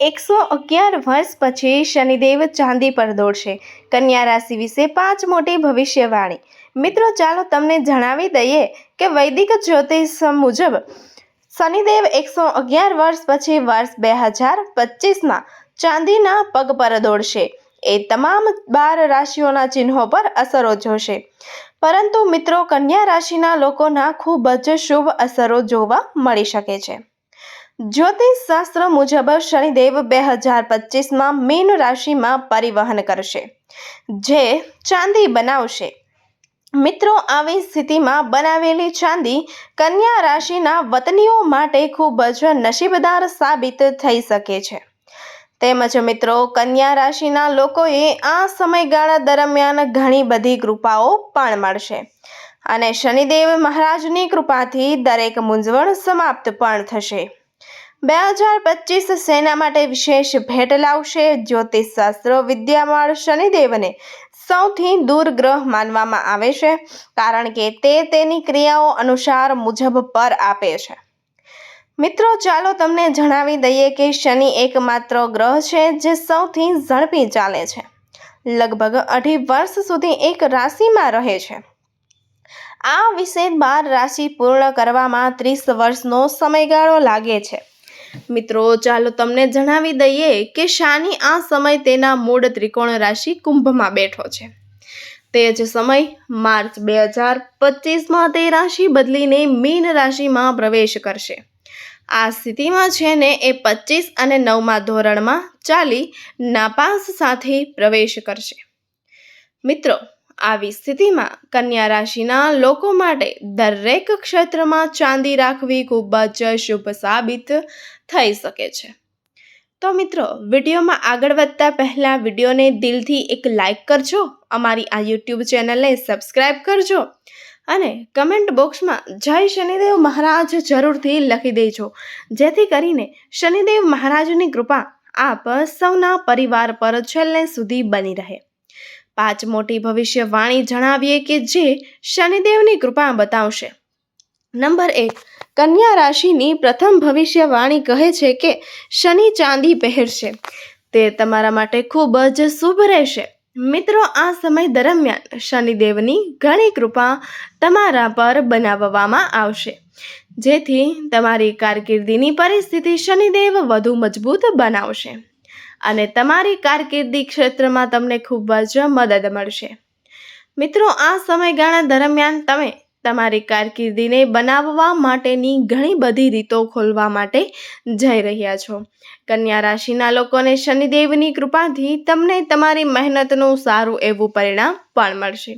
એકસો અગિયાર વર્ષ પછી શનિદેવ ચાંદી પર દોડશે. કન્યા રાશિ વિશે પાંચ મોટી ભવિષ્યવાણી. મિત્રો, ચાલો તમને જણાવી દઈએ કે વૈદિક જ્યોતિષ મુજબ શનિદેવ એકસો અગિયાર વર્ષ પછી વર્ષ બે હજાર પચીસમાં ચાંદીના પગ પર દોડશે. એ તમામ બાર રાશિઓના ચિહ્નો પર અસરો જોશે. પરંતુ મિત્રો, કન્યા રાશિના લોકોના ખૂબ જ શુભ અસરો જોવા મળી શકે છે. જ્યોતિષ શાસ્ત્ર મુજબ શનિદેવ બે હજાર પચીસમાં મીન રાશિમાં પરિવહન કરશે, જે ચાંદી બનાવશે. મિત્રો, આવી સ્થિતિમાં બનાવેલી ચાંદી કન્યા રાશિના વતનીઓ માટે ખૂબ જ નસીબદાર સાબિત થઈ શકે છે. તેમજ મિત્રો, કન્યા રાશિના લોકોએ આ સમયગાળા દરમિયાન ઘણી બધી કૃપાઓ પણ મળશે અને શનિદેવ મહારાજની કૃપાથી દરેક મૂંઝવણ સમાપ્ત પણ થશે. બે હજાર પચીસ સેના માટે વિશેષ ભેટ લાવશે. જ્યોતિષશાસ્ત્ર વિદ્યામાળ શનિદેવને સૌથી દૂર ગ્રહ માનવામાં આવે છે, કારણ કે તે તેની ક્રિયાઓ અનુસાર મુજબ પર આપે છે. મિત્રો, ચાલો તમને જણાવી દઈએ કે શનિ એકમાત્ર ગ્રહ છે જે સૌથી ઝડપી ચાલે છે. લગભગ અઢી વર્ષ સુધી એક રાશિમાં રહે છે. આ વિશે બાર રાશિ પૂર્ણ કરવામાં ત્રીસ વર્ષનો સમયગાળો લાગે છે. મિત્રો, ચાલો તમને જણાવી દઈએ કે શાની આ સમય તેના મૂળ ત્રિકોણ રાશિ કુંભમાં બેઠો છે. તે જ સમય માર્ચ બે હજાર પચીસમાં તે રાશિ બદલીને મીન રાશિમાં પ્રવેશ કરશે. આ સ્થિતિમાં છે ને, એ પચીસ અને નવમા ધોરણમાં ચાલી નાપાસ સાથે પ્રવેશ કરશે. મિત્રો, આવી સ્થિતિમાં કન્યા રાશિના લોકો માટે દરેક ક્ષેત્રમાં ચાંદી રાખવી ખૂબ જ શુભ સાબિત થઈ શકે છે. તો મિત્રો, વિડીયોમાં આગળ વધતા પહેલાં વિડીયોને દિલથી એક લાઈક કરજો, અમારી આ યુટ્યુબ ચેનલને સબસ્ક્રાઈબ કરજો અને કમેન્ટ બોક્સમાં જય શનિદેવ મહારાજ જરૂરથી લખી દેજો. જેથી કરીને શનિદેવ મહારાજની કૃપા આપ સૌના પરિવાર પર છેલ્લે સુધી બની રહે. પાંચ મોટી ભવિષ્યવાણી જણાવીએ કે જે શનિદેવની કૃપા બતાવશે. નંબર એક કન્યા રાશિની પ્રથમ ભવિષ્યવાણી કહે છે કે શનિ ચાંદી પહેરશે. તે તમારા માટે ખૂબ જ શુભ રહેશે. મિત્રો, આ સમય દરમિયાન શનિદેવની ઘણી કૃપા તમારા પર બનાવવામાં આવશે. જેથી તમારી કારકિર્દીની પરિસ્થિતિ શનિદેવ વધુ મજબૂત બનાવશે અને તમારી કારકિર્દી ક્ષેત્રમાં તમને ખૂબ જ મદદ મળશે. મિત્રો, આ સમયગાળા દરમિયાન તમે તમારી કારકિર્દીને બનાવવા માટેની ઘણી બધી રીતો ખોલવા માટે જઈ રહ્યા છો. કન્યા રાશિના લોકોને શનિદેવની કૃપાથી તમને તમારી મહેનતનું સારું એવું પરિણામ પણ મળશે.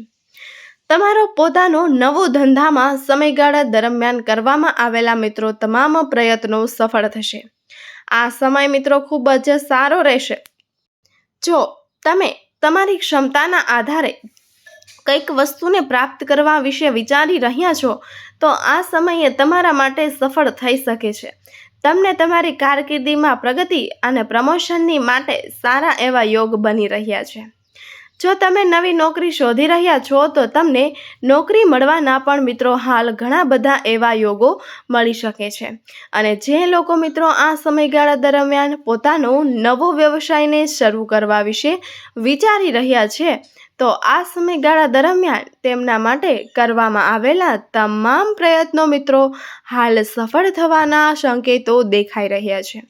તમારો પોતાનો નવો ધંધામાં સમયગાળા દરમિયાન કરવામાં આવેલા મિત્રો તમામ પ્રયત્નો સફળ થશે. આ સમય મિત્રો ખૂબ જ સારો રહેશે. જો તમે તમારી ક્ષમતાના આધારે કંઈક વસ્તુને પ્રાપ્ત કરવા વિશે વિચારી રહ્યા છો, તો આ સમયે તમારા માટે સફળ થઈ શકે છે. તમને તમારી કારકિર્દીમાં પ્રગતિ અને પ્રમોશનની માટે સારા એવા યોગ બની રહ્યા છે. જો તમે નવી નોકરી શોધી રહ્યા છો, તો તમને નોકરી મળવાના પણ મિત્રો હાલ ઘણા બધા એવા યોગો મળી શકે છે. અને જે લોકો મિત્રો આ સમયગાળા દરમિયાન પોતાનો નવો વ્યવસાયને શરૂ કરવા વિશે વિચારી રહ્યા છે તો આ સમયગાળા દરમિયાન તેમના માટે કરવામાં આવેલા તમામ પ્રયત્નો મિત્રો હાલ સફળ થવાના સંકેતો દેખાઈ રહ્યા છે.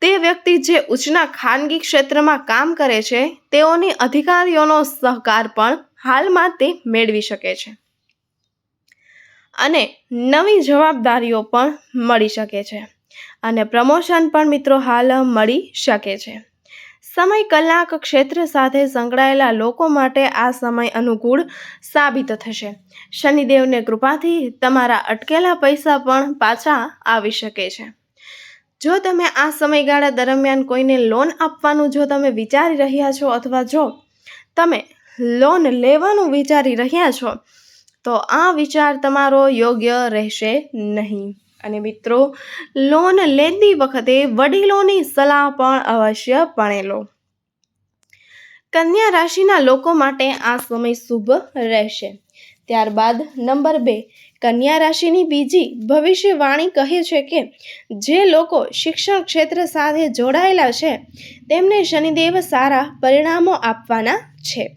તે વ્યક્તિ જે ઉચ્ચના ખાનગી ક્ષેત્રમાં કામ કરે છે, તેઓની અધિકારીઓનો સહકાર પણ હાલમાં તે મેળવી શકે છે. અને નવી જવાબદારીઓ પણ મળી શકે છે. અને પ્રમોશન પણ મિત્રો હાલ મળી શકે છે. સમય કલાક ક્ષેત્ર સાથે સંકળાયેલા લોકો માટે આ સમય અનુકૂળ સાબિત થશે. શનિદેવને કૃપાથી તમારા અટકેલા પૈસા પણ પાછા આવી શકે છે. જો તમે આ સમયગાળા દરમિયાન કોઈને લોન આપવાનું જો તમે વિચારી રહ્યા છો અથવા જો તમે લોન લેવાનું વિચારી રહ્યા છો, તો આ વિચાર તમારો યોગ્ય રહેશે નહીં. અને મિત્રો, લોન લેતી વખતે વડીલોની સલાહ પણ અવશ્યપણે લો કન્યા રાશિના લોકો માટે આ સમય શુભ રહેશે. ત્યારબાદ નંબર બે, કન્યા રાશિની બીજી ભવિષ્યવાણી કહે છે કે, જે લોકો શિક્ષણ ક્ષેત્ર સાથે જોડાયેલા છે, તેમને શનિદેવ સારા પરિણામો આપવાના છે.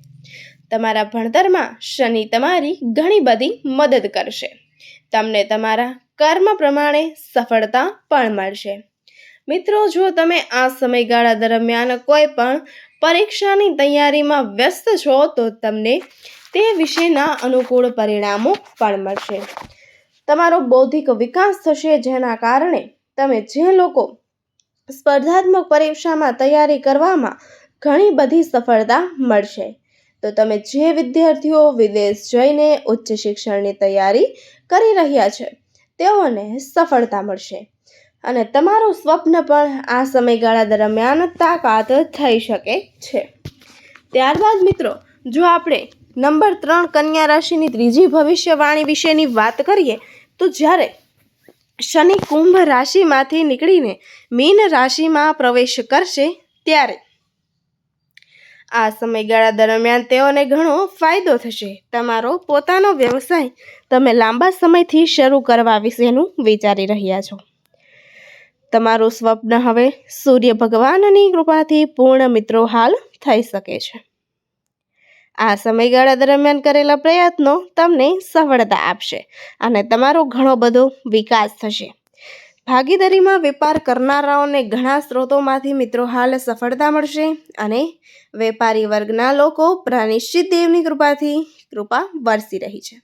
તમારા ભણતરમાં શનિ તમારી ઘણી બધી મદદ કરશે. તમને તમારા કર્મ પ્રમાણે સફળતા પણ મળશે. મિત્રો, જો તમે આ સમયગાળા દરમિયાન કોઈ પણ પરીક્ષાની તૈયારીમાં વ્યસ્ત છો, તો તમને તે વિશેના અનુકૂળ પરિણામો પણ મળશે. તમારો બૌદ્ધિક વિકાસ થશે, જેના કારણે તમે જે લોકો સ્પર્ધાત્મક પરીક્ષામાં તૈયારી કરવામાં ઘણી બધી સફળતા મળશે. તો તમે જે વિદ્યાર્થીઓ વિદેશ જઈને ઉચ્ચ શિક્ષણની તૈયારી કરી રહ્યા છે તેઓને સફળતા મળશે. અને તમારું સ્વપ્ન પણ આ સમયગાળા દરમિયાન તાકાત થઈ શકે છે. ત્યારબાદ મિત્રો, જો આપણે નંબર ત્રણ કન્યા રાશિની ત્રીજી ભવિષ્યવાણી વિશેની વાત કરીએ, તો જ્યારે શનિ કુંભ રાશિમાંથી નીકળીને મીન રાશિમાં પ્રવેશ કરશે, ત્યારે આ સમયગાળા દરમિયાન તેઓને ઘણો ફાયદો થશે. તમારો પોતાનો વ્યવસાય તમે લાંબા સમયથી શરૂ કરવા વિશેનું વિચારી રહ્યા છો. તમારું સ્વપ્ન હવે સૂર્ય ભગવાનની કૃપાથી પૂર્ણ મિત્રો હાલ થઈ શકે છે. આ સમયગાળા દરમિયાન કરેલા પ્રયત્નો તમને સફળતા આપશે અને તમારો ઘણો બધો વિકાસ થશે. ભાગીદારીમાં વેપાર કરનારાઓને ઘણા સ્ત્રોતોમાંથી મિત્રો હાલ સફળતા મળશે અને વેપારી વર્ગના લોકો પ્રાનિશ્ચિત દેવની કૃપાથી કૃપા વરસી રહી છે.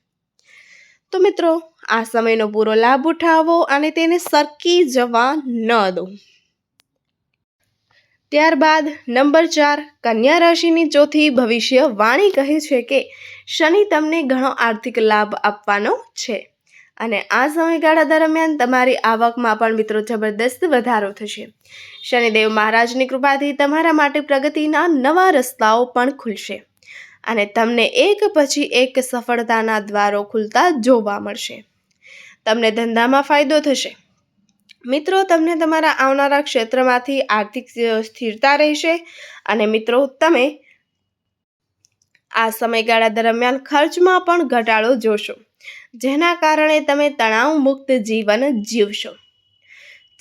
તો મિત્રો, આ સમયનો પૂરો લાભ ઉઠાવો અને તેને સરકી જવા ન દો. ત્યારબાદ નંબર ચાર, કન્યા રાશિની ચોથી ભવિષ્ય વાણી કહે છે કે શનિ તમને ઘણો આર્થિક લાભ આપવાનો છે. અને આ સમયગાળા દરમિયાન તમારી આવકમાં પણ મિત્રો જબરદસ્ત વધારો થશે. શનિદેવ મહારાજની કૃપાથી તમારા માટે પ્રગતિના નવા રસ્તાઓ પણ ખુલશે અને તમને એક પછી એક સફળતાના દ્વારો ખુલતા જોવા મળશે. તમને ધંધામાં ફાયદો થશે. મિત્રો, તમને તમારા આવનારા ક્ષેત્રમાંથી આર્થિક સ્થિરતા રહેશે અને મિત્રો, તમે આ સમયગાળા દરમિયાન ખર્ચમાં પણ ઘટાડો જોશો. જેના કારણે તમે તણાવ મુક્ત જીવન જીવશો.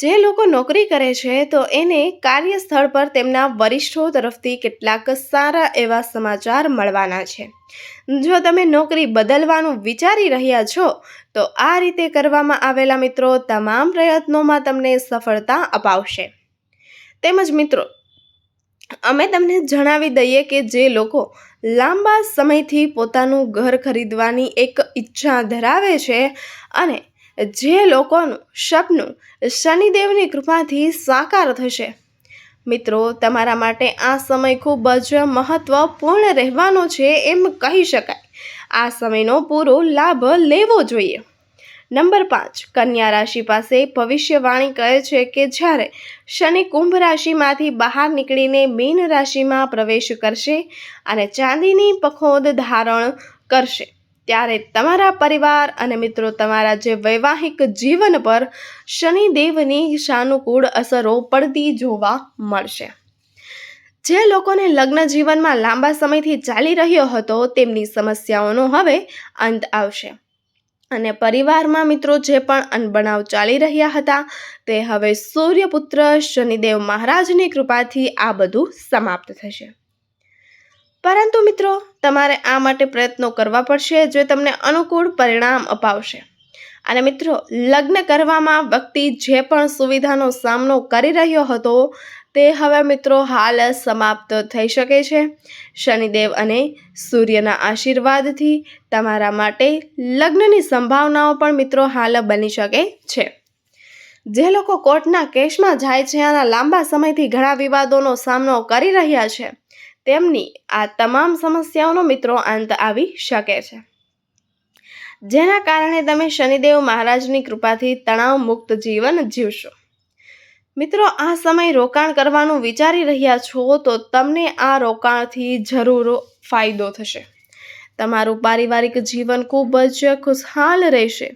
જે લોકો નોકરી કરે છે, તો એને કાર્યસ્થળ પર તેમના વરિષ્ઠો તરફથી કેટલાક સારા એવા સમાચાર મળવાના છે. જો તમે નોકરી બદલવાનું વિચારી રહ્યા છો, તો આ રીતે કરવામાં આવેલા મિત્રો તમામ પ્રયત્નોમાં તમને સફળતા અપાવશે. તેમજ મિત્રો, અમે તમને જણાવી દઈએ કે જે લોકો લાંબા સમયથી પોતાનું ઘર ખરીદવાની એક ઈચ્છા ધરાવે છે અને જે લોકોનું સપનું શનિદેવની કૃપાથી સાકાર થશે. મિત્રો, તમારા માટે આ સમય ખૂબ જ મહત્વપૂર્ણ રહેવાનો છે એમ કહી શકાય. આ સમયનો પૂરો લાભ લેવો જોઈએ. નંબર પાંચ, કન્યા રાશિ પાસે ભવિષ્યવાણી કહે છે કે જ્યારે શનિ કુંભ રાશિમાંથી બહાર નીકળીને મીન રાશિમાં પ્રવેશ કરશે અને ચાંદીની પખોદ ધારણ કરશે, ત્યારે તમારા પરિવાર અને મિત્રો તમારા જે વૈવાહિક જીવન પર શનિદેવની સાનુકૂળ અસરો પડતી જોવા મળશે. જે લોકોને લગ્ન જીવનમાં લાંબા સમયથી ચાલી રહ્યો હતો તેમની સમસ્યાઓનો હવે અંત આવશે. અને પરિવારમાં મિત્રો જે પણ અનબનાવ ચાલી રહ્યા હતા તે હવે સૂર્યપુત્ર શનિદેવ મહારાજની કૃપાથી આ બધું સમાપ્ત થશે. પરંતુ મિત્રો, તમારે આ માટે પ્રયત્નો કરવા પડશે જે તમને અનુકૂળ પરિણામ અપાવશે. અને મિત્રો, લગ્ન કરવામાં વ્યક્તિ જે પણ સુવિધાનો સામનો કરી રહ્યો હતો તે હવે મિત્રો હાલ સમાપ્ત થઈ શકે છે. શનિદેવ અને સૂર્યના આશીર્વાદથી તમારા માટે લગ્નની સંભાવનાઓ પણ મિત્રો હાલ બની શકે છે. જે લોકો કોર્ટના કેસમાં જાય છે અને લાંબા સમયથી ઘણા વિવાદોનો સામનો કરી રહ્યા છે, તેમની આ તમામ સમસ્યાઓનો મિત્રો અંત આવી શકે છે. જેના કારણે તમે શનિદેવ મહારાજની કૃપાથી તણાવ મુક્ત જીવન જીવશો. મિત્રો, આ સમય રોકાણ કરવાનું વિચારી રહ્યા છો તો તમને આ રોકાણથી જરૂર ફાયદો થશે. તમારું પારિવારિક જીવન ખૂબ જ ખુશહાલ રહેશે.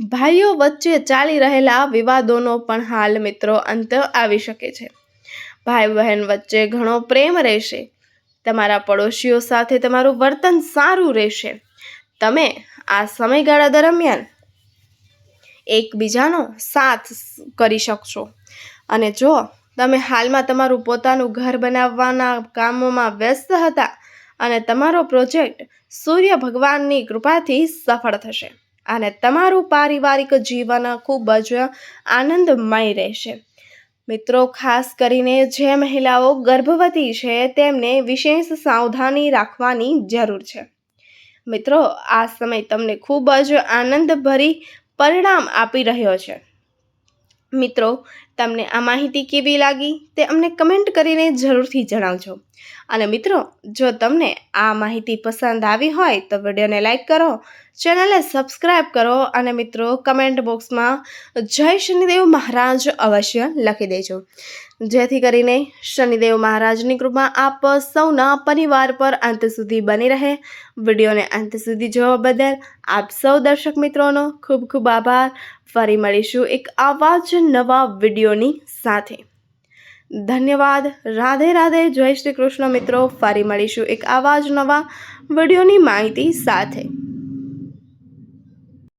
ભાઈઓ વચ્ચે ચાલી રહેલા વિવાદોનો પણ હાલ મિત્રો અંત આવી શકે છે. ભાઈ બહેન વચ્ચે ઘણો પ્રેમ રહેશે. તમારા પડોશીઓ સાથે તમારું વર્તન સારું રહેશે. તમે આ સમયગાળા દરમિયાન એકબીજાનો સાથ કરી શકશો. અને જો તમે હાલમાં તમારું પોતાનું ઘર બનાવવાના કામોમાં વ્યસ્ત હતા અને તમારો પ્રોજેક્ટ સૂર્ય ભગવાનની કૃપાથી સફળ થશે અને તમારું પારિવારિક જીવન ખૂબ જ આનંદમય રહેશે. મિત્રો, ખાસ કરીને જે મહિલાઓ ગર્ભવતી છે તેમને વિશેષ સાવધાની રાખવાની જરૂર છે. મિત્રો, આ સમય તમને ખૂબ જ આનંદભરી પરિણામ આપી રહ્યો છે. મિત્રો, તમને આ માહિતી કેવી લાગી તે અમને કમેન્ટ કરીને જરૂરથી જણાવજો. અને મિત્રો, જો તમને આ માહિતી પસંદ આવી હોય તો વિડીયોને લાઇક કરો, ચેનલને સબસ્ક્રાઈબ કરો અને મિત્રો, કમેન્ટ બોક્સમાં જય શનિદેવ મહારાજ અવશ્ય લખી દેજો. જેથી કરીને શનિદેવ મહારાજની કૃપા આપ સૌના પરિવાર પર અંત સુધી બની રહે. વિડીયોને અંત સુધી જોવા બદલ આપ સૌ દર્શક મિત્રોનો ખૂબ ખૂબ આભાર. ફરી મળીશું એક આવા જ નવા વિડીયોની સાથે. ધન્યવાદ. રાધે રાધે. જય શ્રી કૃષ્ણ મિત્રો. ફરી મળીશું એક આવા જ નવા વિડીયોની માહિતી સાથે.